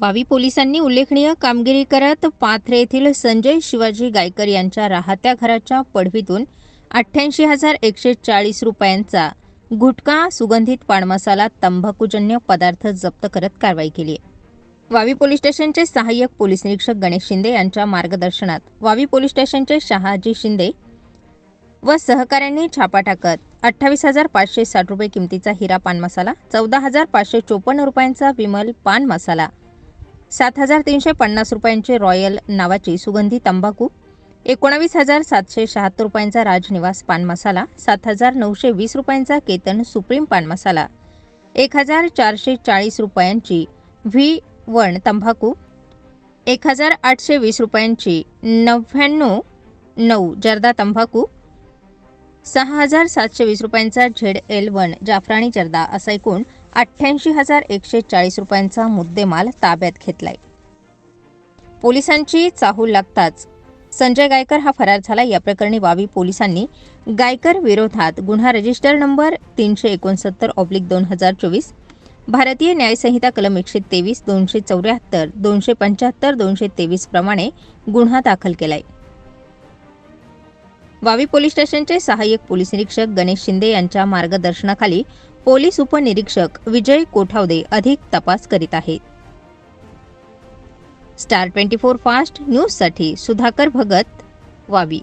वावी पोलिसांनी उल्लेखनीय कामगिरी करत पाथरे येथील संजय शिवाजी गायकर यांच्या राहत्या घराच्या पडवीतून अठ्ठ्याऐंशी हजार एकशे चाळीस रुपयांचा गुटखा सुगंधित पान मसाला तंबाखूजन्य पदार्थ जप्त करत कारवाई केली आहे. वावी पोलीस स्टेशनचे सहाय्यक पोलीस निरीक्षक गणेश शिंदे यांच्या मार्गदर्शनात वावी पोलीस स्टेशनचे शहाजी शिंदे व सहकाऱ्यांनी छापा टाकत अठ्ठावीस हजार पाचशे साठ रुपये किमतीचा हिरा पान मसाला चौदा हजार पाचशे चोपन्न रुपयांचा विमल पान मसाला सात हजार तीनशे पन्नास रुपयांचे रॉयल नावाची सुगंधी तंबाखू एकोणावीस हजार सातशे शहात्तर रुपयांचा राजनिवास पान मसाला सात हजार नऊशे वीस रुपयांचा केतन सुप्रीम पान मसाला एक हजार चारशे चाळीस रुपयांची व्ही वन तंबाखू एक हजार आठशे वीस रुपयांची नव्याण्णव नऊ जर्दा तंबाखू सहा हजार सातशे वीस रुपयांचा झेड एल वन जाफराणी जर्दा असा एकूण अठ्ठ्याऐंशी हजार एकशे चाळीस रुपयांचा मुद्देमाल ताब्यात घेतलाय. पोलिसांची चाहूल लागताच संजय गायकर हा फरार झाला. या प्रकरणी वावी पोलिसांनी गायकर विरोधात गुन्हा रजिस्टर नंबर तीनशे एकोणसत्तर ऑब्लिक दोन हजार चोवीस भारतीय न्यायसंहिता कलम एकशे तेवीस दोनशे चौऱ्याहत्तर दोनशे पंच्याहत्तर दोनशे तेवीस प्रमाणे गुन्हा दाखल केलाय. वावी पोलीस स्टेशनचे सहाय्यक पोलीस निरीक्षक गणेश शिंदे यांच्या मार्गदर्शनाखाली पोलीस उपनिरीक्षक विजय कोठावदे अधिक तपास करीत आहेत. स्टार ट्वेंटी फोर फास्ट न्यूजसाठी सुधाकर भगत वावी.